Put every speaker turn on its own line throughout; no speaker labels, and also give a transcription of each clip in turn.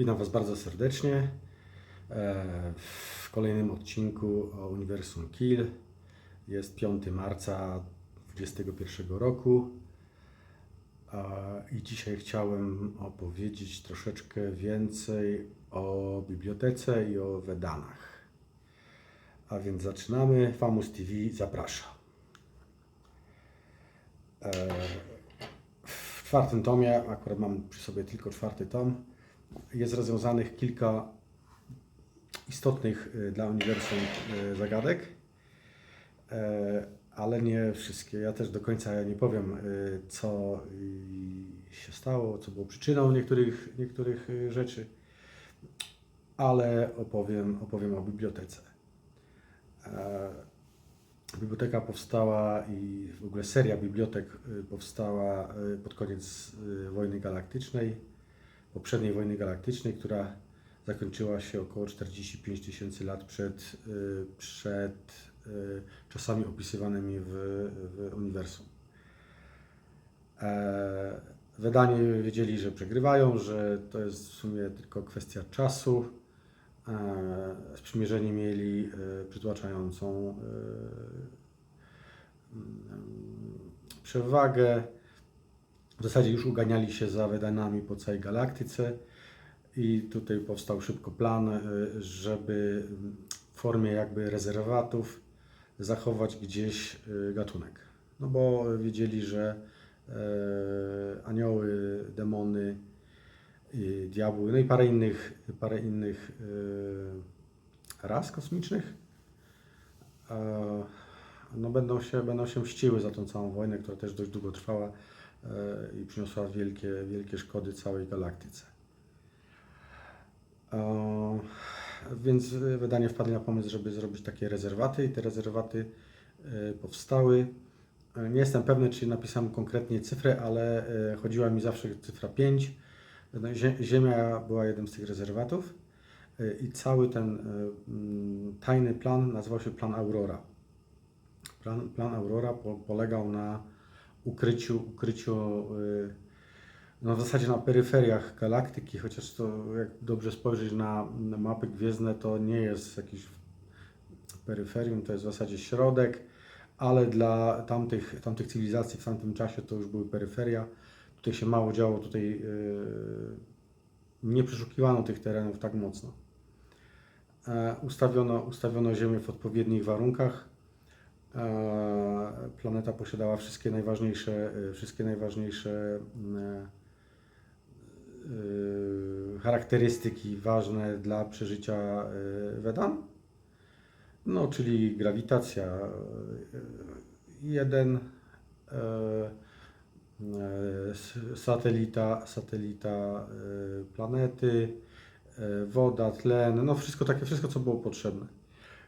Witam Was bardzo serdecznie e, w kolejnym odcinku o Uniwersum Kiel. Jest 5 marca 2021 roku i dzisiaj chciałem opowiedzieć troszeczkę więcej o bibliotece i o Wedanach. A więc zaczynamy. Famus TV zaprasza. E, w czwartym tomie, akurat mam przy sobie tylko czwarty tom, jest rozwiązanych kilka istotnych y, dla uniwersum y, zagadek, E, ale nie wszystkie. Ja też do końca nie powiem, y, co się stało, co było przyczyną niektórych, niektórych rzeczy, ale opowiem, opowiem o bibliotece. E, Biblioteka powstała i w ogóle seria bibliotek powstała pod koniec wojny galaktycznej, poprzedniej wojny galaktycznej, która zakończyła się około 45 tysięcy lat przed, y, przed y, czasami opisywanymi w, w uniwersum. E, Wedanie wiedzieli, że przegrywają, że to jest w sumie tylko kwestia czasu. E, Sprzymierzeni mieli e, przytłaczającą mm, przewagę. W zasadzie już uganiali się za Wedanami po całej galaktyce i tutaj powstał szybko plan, e, żeby w formie jakby rezerwatów zachować gdzieś e, gatunek. No bo wiedzieli, że e, anioły, demony, diabły, no i parę innych, parę innych ras kosmicznych no będą, się, będą się mściły za tą całą wojnę, która też dość długo trwała i przyniosła wielkie, wielkie szkody całej galaktyce. E, Więc wydanie wpadli na pomysł, żeby zrobić takie rezerwaty i te rezerwaty e, powstały. E, Nie jestem pewny, czy napisałem konkretnie cyfrę, ale e, chodziła mi zawsze cyfra 5. No, Zie- Ziemia była jednym z tych rezerwatów e, i cały ten e, mm, tajny plan nazywał się Plan Aurora. Plan, plan Aurora po, polegał na ukryciu, ukryciu e, no w zasadzie na peryferiach galaktyki, chociaż to jak dobrze spojrzeć na, mapy gwiezdne, to nie jest jakiś peryferium, to jest w zasadzie środek, ale dla tamtych, tamtych cywilizacji w tamtym czasie to już były peryferia. Tutaj się mało działo, tutaj yy, nie przeszukiwano tych terenów tak mocno. E, Ustawiono, ustawiono Ziemię w odpowiednich warunkach. E, Planeta posiadała wszystkie najważniejsze, e, wszystkie najważniejsze mm, e, charakterystyki ważne dla przeżycia e, Wedan. No, czyli grawitacja e, jeden, e, e, s- satelita, satelita e, planety, e, woda, tlen, no wszystko takie, wszystko co było potrzebne.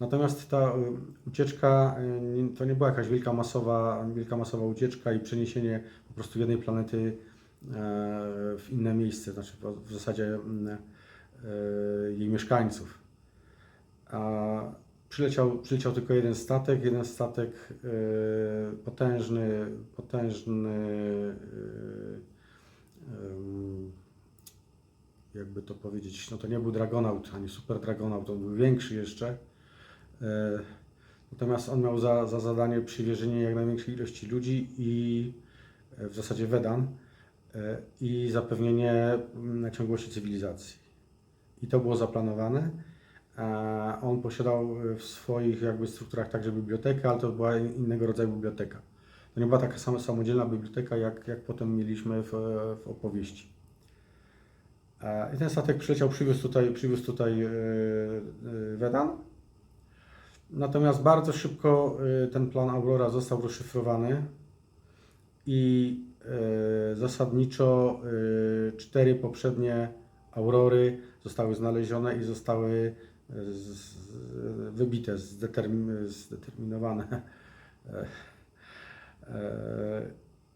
Natomiast ta e, ucieczka nie- to nie była jakaś wielka masowa, wielka masowa ucieczka i przeniesienie po prostu jednej planety e, w inne miejsce, znaczy w- zasadzie mm, e, jej mieszkańców. A przyleciał, przyleciał tylko jeden statek, jeden statek e, potężny, potężny, jakby to powiedzieć, no to nie był Dragonaut, ani Super Dragonaut, to był większy jeszcze. E, Natomiast on miał za, za zadanie przywiezienie jak największej ilości ludzi i e, w zasadzie Wedan e, i zapewnienie mm, ciągłości cywilizacji. I to było zaplanowane. On posiadał w swoich jakby strukturach także bibliotekę, ale to była innego rodzaju biblioteka. To nie była taka sama samodzielna biblioteka, jak, jak potem mieliśmy w, w opowieści. I ten statek przyleciał, przywiózł tutaj, przywiózł tutaj Wedan. Natomiast bardzo szybko e, ten plan Aurora został rozszyfrowany i e, zasadniczo e, cztery poprzednie Aurory zostały znalezione i zostały wybite, zdetermin, zdeterminowane.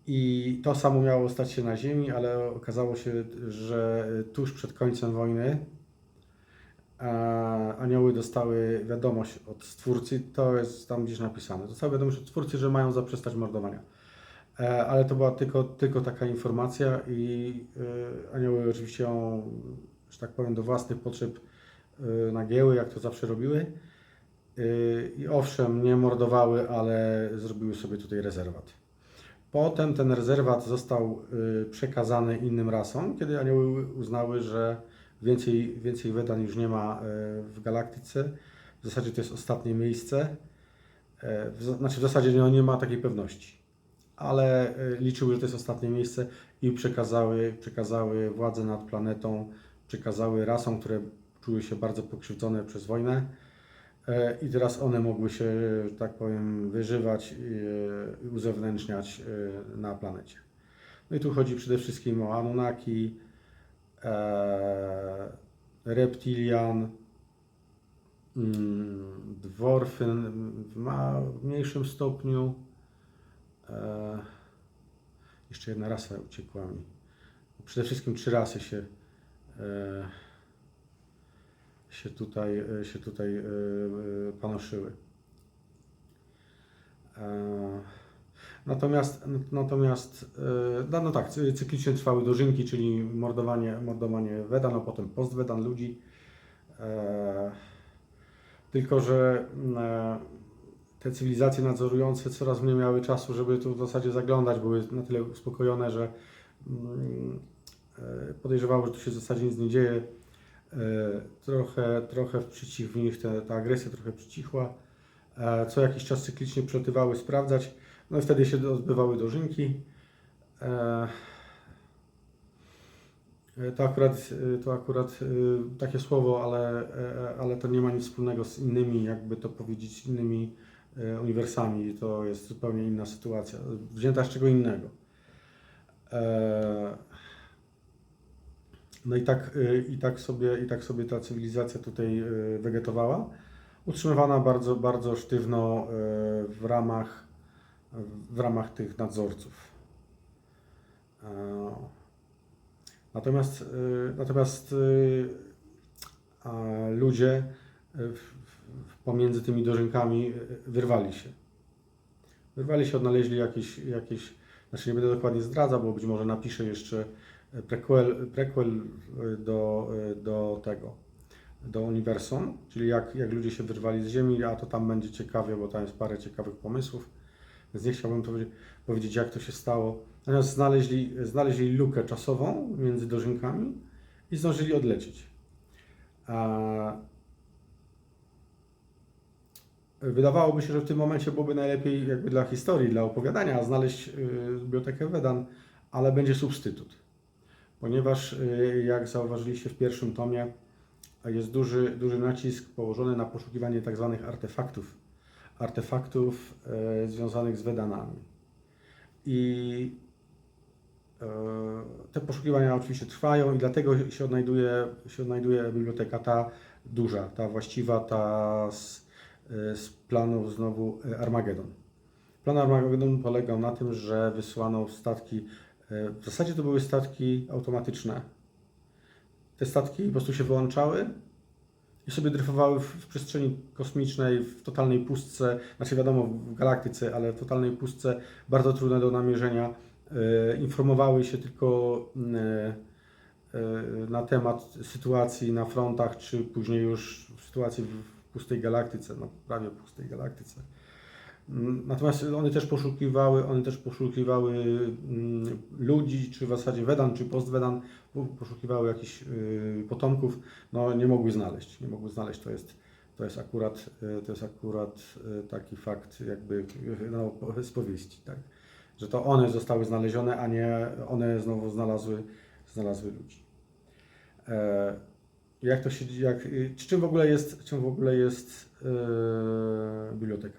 I to samo miało stać się na Ziemi, ale okazało się, że tuż przed końcem wojny e, anioły dostały wiadomość od Stwórcy, to jest tam gdzieś napisane, dostały wiadomość od Stwórcy, że mają zaprzestać mordowania. E, Ale to była tylko, tylko taka informacja i e, anioły oczywiście ją że tak powiem, do własnych potrzeb y, nagięły, jak to zawsze robiły. I owszem, nie mordowały, ale zrobiły sobie tutaj rezerwat. Potem ten rezerwat został przekazany innym rasom, kiedy anioły uznały, że więcej, więcej Wedan już nie ma y, w galaktyce. W zasadzie to jest ostatnie miejsce. E, znaczy w zasadzie nie, nie ma takiej pewności. Ale y, liczyły, że to jest ostatnie miejsce i przekazały, przekazały władzę nad planetą, przekazały rasom, które czuły się bardzo pokrzywdzone przez wojnę. E, I teraz one mogły się, tak powiem, wyżywać i e, uzewnętrzniać e, na planecie. No i tu chodzi przede wszystkim o Anunnaki, e, Reptilian, mm, Dworfy w ma- w mniejszym stopniu. E, jeszcze jedna rasa uciekła mi. Przede wszystkim trzy rasy się e, się tutaj, e, się tutaj e, e, panoszyły. E, Natomiast, natomiast e, no, no tak, cy- cyklicznie trwały dożynki, czyli mordowanie, mordowanie Wedan, a potem post-Wedan ludzi. E, Tylko, że e, te cywilizacje nadzorujące coraz mniej miały czasu, żeby tu w zasadzie zaglądać, były na tyle uspokojone, że mm, podejrzewały, że tu się w zasadzie nic nie dzieje. Trochę, trochę przycichł w nich te, ta agresja, trochę przycichła. Co jakiś czas cyklicznie przylatywały sprawdzać. No i wtedy się odbywały dożynki. E, e, To akurat, e, to akurat takie słowo, ale, ale to nie ma nic wspólnego z innymi, jakby to powiedzieć, innymi uniwersami. To jest zupełnie inna sytuacja, wzięta z czego innego. No i tak, i tak, sobie, i tak sobie ta cywilizacja tutaj wegetowała, utrzymywana bardzo, bardzo sztywno w ramach, w ramach tych nadzorców. E, Natomiast, y, natomiast a ludzie pomiędzy tymi dożynkami wyrwali się. Wyrwali się, odnaleźli jakieś, jakieś, znaczy nie będę dokładnie zdradzał, bo być może napiszę jeszcze prequel, prequel do, do tego, do uniwersum, czyli jak, jak ludzie się wyrwali z Ziemi, a to tam będzie ciekawie, bo tam jest parę ciekawych pomysłów, więc nie chciałbym powiedzieć, jak to się stało. Natomiast znaleźli, znaleźli lukę czasową między dożynkami i zdążyli odlecieć. Wydawałoby się, że w tym momencie byłoby najlepiej jakby dla historii, dla opowiadania znaleźć y, bibliotekę Wedan, ale będzie substytut. Ponieważ, y, jak zauważyliście w pierwszym tomie, jest duży, duży nacisk położony na poszukiwanie tak zwanych artefaktów. Artefaktów y, związanych z Wedanami. I y, te poszukiwania oczywiście trwają i dlatego się odnajduje, się odnajduje biblioteka ta duża, ta właściwa, ta z, z planów znowu e, Armagedon. Plan Armagedon polegał na tym, że wysłano statki, e, w zasadzie to były statki automatyczne. Te statki po prostu się wyłączały i sobie dryfowały w, w przestrzeni kosmicznej, w totalnej pustce, znaczy wiadomo w galaktyce, ale w totalnej pustce, bardzo trudne do namierzenia. E, Informowały się tylko mm, e, e, na temat sytuacji na frontach, czy później już sytuacji w pustej galaktyce, no prawie pustej galaktyce. Mm, Natomiast one też poszukiwały, one też poszukiwały mm, ludzi, czy w zasadzie Wedan, czy post-Wedan, po- poszukiwały jakichś y, potomków, no nie mogły znaleźć, nie mogły znaleźć, to jest, to jest akurat, y, to jest akurat y, taki fakt jakby no, z powieści, tak? Że to one zostały znalezione, a nie one znowu znalazły, znalazły ludzi. E, jak to się, jak, czym w ogóle jest, czym w ogóle jest biblioteka?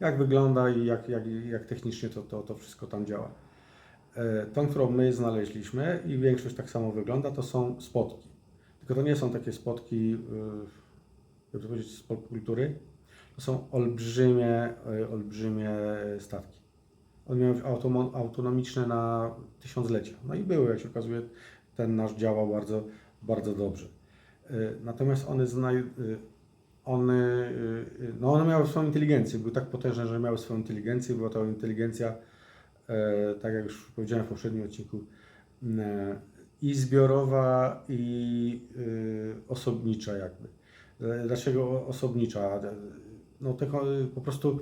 Jak wygląda i jak, jak, jak technicznie to, to, to wszystko tam działa? E, tą, którą my znaleźliśmy i większość tak samo wygląda, to są spotki. Tylko to nie są takie spotki, y, jakby powiedzieć, z popkultury. To są olbrzymie, y, olbrzymie statki. One miały autonomiczne na tysiąclecia. No i były, jak się okazuje, ten nasz działał bardzo, bardzo dobrze. Natomiast one, znaj- one, no one miały swoją inteligencję, były tak potężne, że miały swoją inteligencję. Była to inteligencja, e, tak jak już powiedziałem w poprzednim odcinku, e, i zbiorowa, i y, osobnicza jakby. E, Dlaczego osobnicza? E, No te po prostu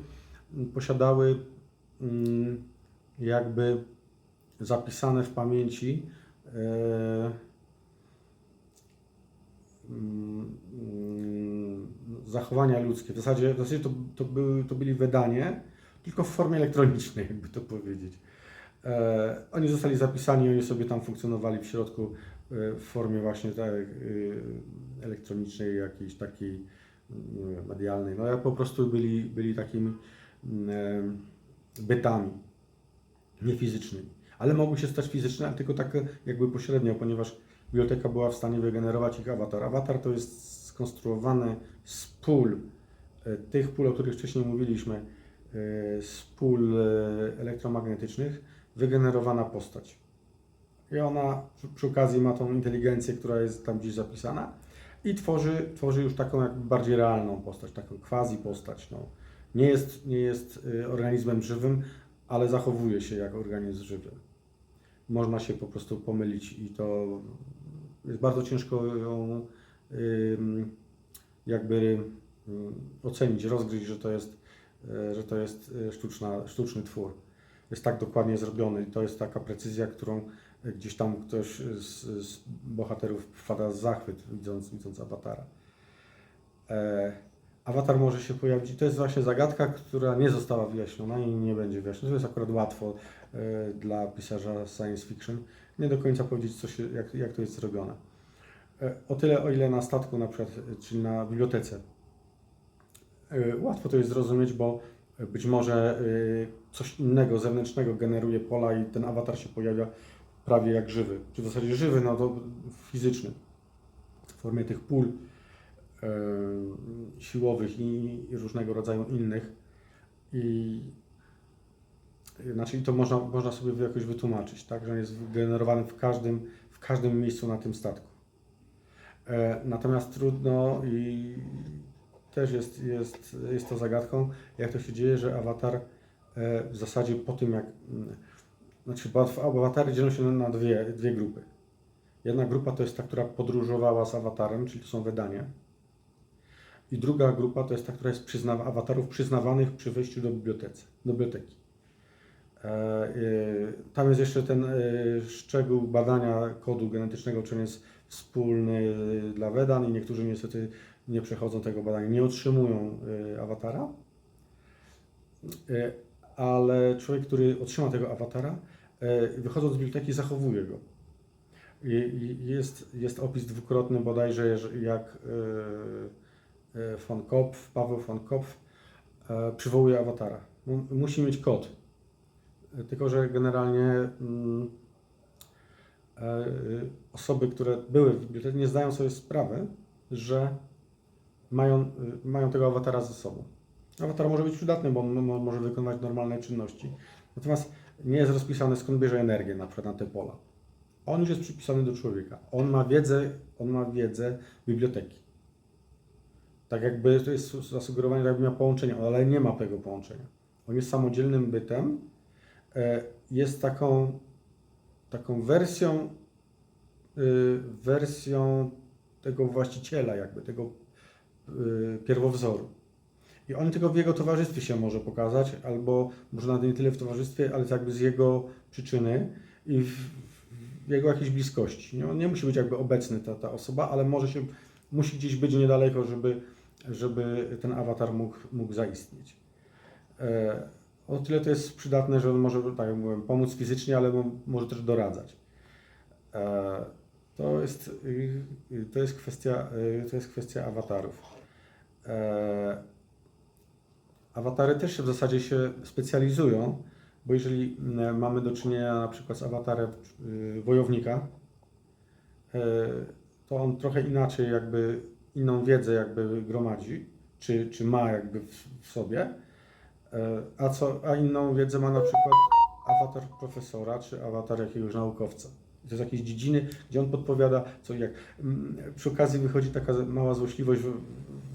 posiadały jakby zapisane w pamięci e, zachowania ludzkie. W zasadzie, w zasadzie to, to, były, to byli wydanie, tylko w formie elektronicznej, jakby to powiedzieć. E, oni zostali zapisani, oni sobie tam funkcjonowali w środku e, w formie właśnie tak, e, elektronicznej, jakiejś takiej medialnej. No, po prostu byli, byli takimi mm, e, bytami, nie fizycznymi. Ale mogły się stać fizyczne, ale tylko tak jakby pośrednio, ponieważ biblioteka była w stanie wygenerować ich awatar. Awatar to jest skonstruowany z pól, tych pól, o których wcześniej mówiliśmy, z pól e, elektromagnetycznych, wygenerowana postać. I ona przy- okazji ma tą inteligencję, która jest tam gdzieś zapisana i tworzy, tworzy już taką jakby bardziej realną postać, taką quasi postać. No. Nie, jest, nie jest y, organizmem żywym, ale zachowuje się jak organizm żywy. Można się po prostu pomylić i to jest bardzo ciężko ją jakby ocenić, rozgryźć, że to jest, y, że to jest y, sztuczna, sztuczny twór. Jest tak dokładnie zrobiony i to jest taka precyzja, którą gdzieś tam ktoś z, z bohaterów wpada w zachwyt, widząc, widząc awatara. E, awatar może się pojawić, to jest właśnie zagadka, która nie została wyjaśniona i nie będzie wyjaśniona. To jest akurat łatwo e, dla pisarza science fiction. Nie do końca powiedzieć, co się, jak, jak to jest zrobione. E, o tyle, o ile na statku na przykład, e, czyli na bibliotece, e, łatwo to jest zrozumieć, bo być może y, coś innego, zewnętrznego generuje pola i ten awatar się pojawia prawie jak żywy. Czy w zasadzie żywy, no to fizyczny. W formie tych pól siłowych i, różnego rodzaju innych. I znaczy to można, można sobie jakoś wytłumaczyć, tak? że on jest generowany w każdym, w każdym miejscu na tym statku. E, Natomiast trudno i też jest, jest, jest to zagadką, jak to się dzieje, że awatar e, w zasadzie po tym jak. mm, Znaczy, awatary dzielą się na dwie, dwie grupy. Jedna grupa to jest ta, która podróżowała z awatarem, czyli to są wydania. I druga grupa to jest ta, która jest przyzna- awatarów przyznawanych przy wejściu do, bibliotece, do biblioteki. E, e, Tam jest jeszcze ten szczegół badania kodu genetycznego, czy on jest wspólny dla Wedan i niektórzy niestety nie przechodzą tego badania, nie otrzymują e, awatara, E, ale człowiek, który otrzyma tego awatara, e, wychodząc z biblioteki zachowuje go. Jest, jest opis dwukrotny bodajże, że jak von Kopf, Paweł von Kopf przywołuje awatara. Mu- Musi mieć kod. Tylko, że generalnie mm, osoby, które były w bibliotece, nie zdają sobie sprawy, że mają, mają tego awatara ze sobą. Awatar może być przydatny, bo on mo- może wykonywać normalne czynności. Natomiast nie jest rozpisane, skąd bierze energię na przykład na te pola. On już jest przypisany do człowieka. On ma wiedzę, on ma wiedzę biblioteki. Tak jakby to jest zasugerowanie, jakby miał połączenie, ale nie ma tego połączenia. On jest samodzielnym bytem. e, Jest taką, taką wersją, y, wersją tego właściciela, jakby tego pierwowzoru. I on tylko w jego towarzystwie się może pokazać, albo może nawet nie tyle w towarzystwie, ale jakby z jego przyczyny i w, w jego jakiejś bliskości. Nie, on nie musi być jakby obecny ta, ta osoba, ale może się, musi gdzieś być niedaleko, żeby, żeby ten awatar mógł, mógł zaistnieć. E, o tyle to jest przydatne, że on może, tak jak mówiłem, pomóc fizycznie, ale mo- może też doradzać. E, to jest, y, y, to jest kwestia, y, to jest kwestia awatarów. E, Awatary też się w zasadzie się specjalizują, bo jeżeli mm, mamy do czynienia na przykład z awatarem y, wojownika, e, to on trochę inaczej jakby inną wiedzę jakby gromadzi, czy, czy ma jakby w, w sobie, E, a, co, a inną wiedzę ma na przykład awatar profesora, czy awatar jakiegoś naukowca. To jest jakieś dziedziny, gdzie on podpowiada, co jak. Mm, Przy okazji wychodzi taka mała złośliwość, w-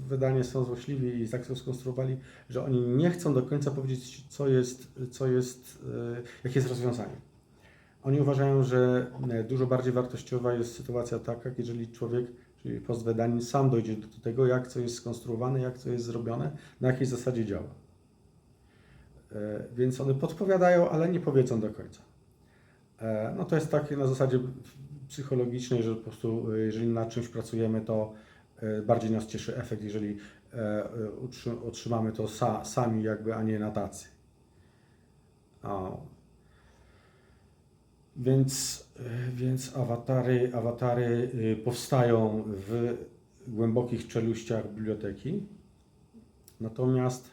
wydanie są złośliwi i tak to skonstruowali, że oni nie chcą do końca powiedzieć, co jest, co jest, e, jakie jest rozwiązanie. Oni uważają, że e, dużo bardziej wartościowa jest sytuacja taka, jeżeli człowiek, czyli postwedanin, sam dojdzie do tego, jak co jest skonstruowane, jak co jest zrobione, na jakiej zasadzie działa. E, Więc one podpowiadają, ale nie powiedzą do końca. No to jest takie na zasadzie psychologicznej, że po prostu jeżeli nad czymś pracujemy, to bardziej nas cieszy efekt, jeżeli e, e, otrzymamy to sa, sami jakby, a nie na tacy. O. Więc, e, więc awatary, awatary y, powstają w głębokich czeluściach biblioteki, natomiast,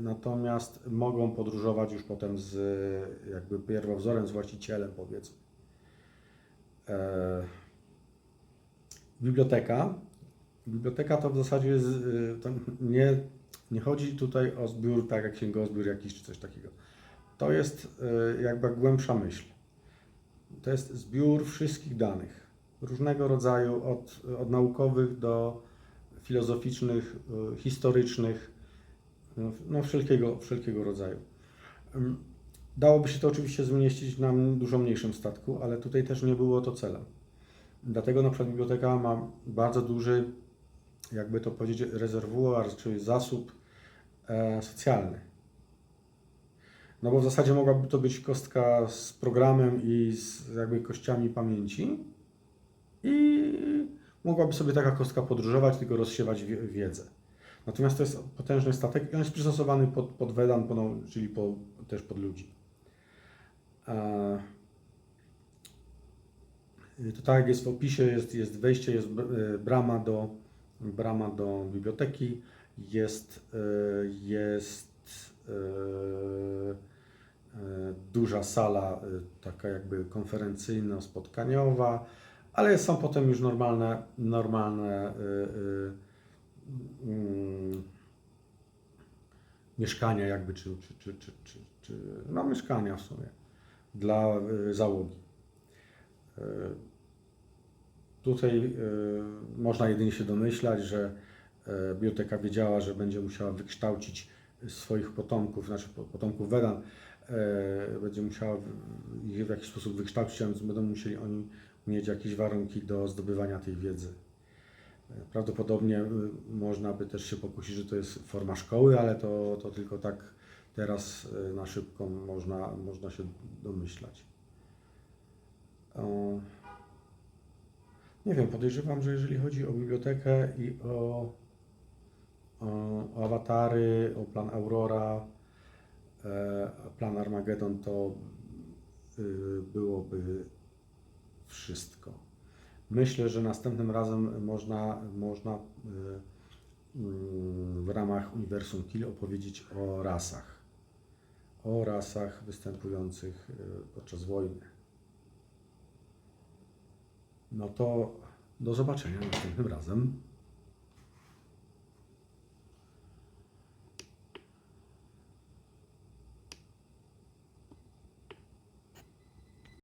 natomiast mogą podróżować już potem z e, jakby pierwowzorem, z właścicielem powiedzmy. E, biblioteka. Biblioteka to w zasadzie jest, y, nie, nie chodzi tutaj o zbiór, tak jak księgozbiór jakiś czy coś takiego. To jest y, jakby głębsza myśl. To jest zbiór wszystkich danych, różnego rodzaju, od, od naukowych do filozoficznych, y, historycznych, no, no wszelkiego, wszelkiego rodzaju. Dałoby się to oczywiście zmieścić na dużo mniejszym statku, ale tutaj też nie było to celem. Dlatego na przykład biblioteka ma bardzo duży, jakby to powiedzieć, rezerwuar, czyli zasób e, socjalny. No bo w zasadzie mogłaby to być kostka z programem i z jakby kościami pamięci i mogłaby sobie taka kostka podróżować, tylko rozsiewać wie- wiedzę. Natomiast to jest potężny statek i on jest przystosowany pod, pod Wedan, czyli po, też pod ludzi. E, To tak jak jest w opisie, jest, jest wejście, jest e, brama do, brama do biblioteki, jest, e, jest e, e, duża sala, taka jakby konferencyjno-spotkaniowa, ale są potem już normalne, normalne mm, mieszkania jakby, czy, czy, czy, czy, czy, no mieszkania w sumie dla załogi. Tutaj e, można jedynie się domyślać, że e, biblioteka wiedziała, że będzie musiała wykształcić swoich potomków, znaczy po- potomków Wedan, e, będzie musiała ich w jakiś sposób wykształcić, a więc będą musieli oni mieć jakieś warunki do zdobywania tej wiedzy. Prawdopodobnie można by też się pokusić, że to jest forma szkoły, ale to, to tylko tak teraz na szybko można, można się domyślać. Nie wiem, podejrzewam, że jeżeli chodzi o bibliotekę i o, o, o awatary, o plan Aurora, e, plan Armageddon, to y, byłoby wszystko. Myślę, że następnym razem można, można y, mm, w ramach Uniwersum Kill opowiedzieć o rasach. O rasach występujących y, podczas wojny. No to do zobaczenia następnym razem.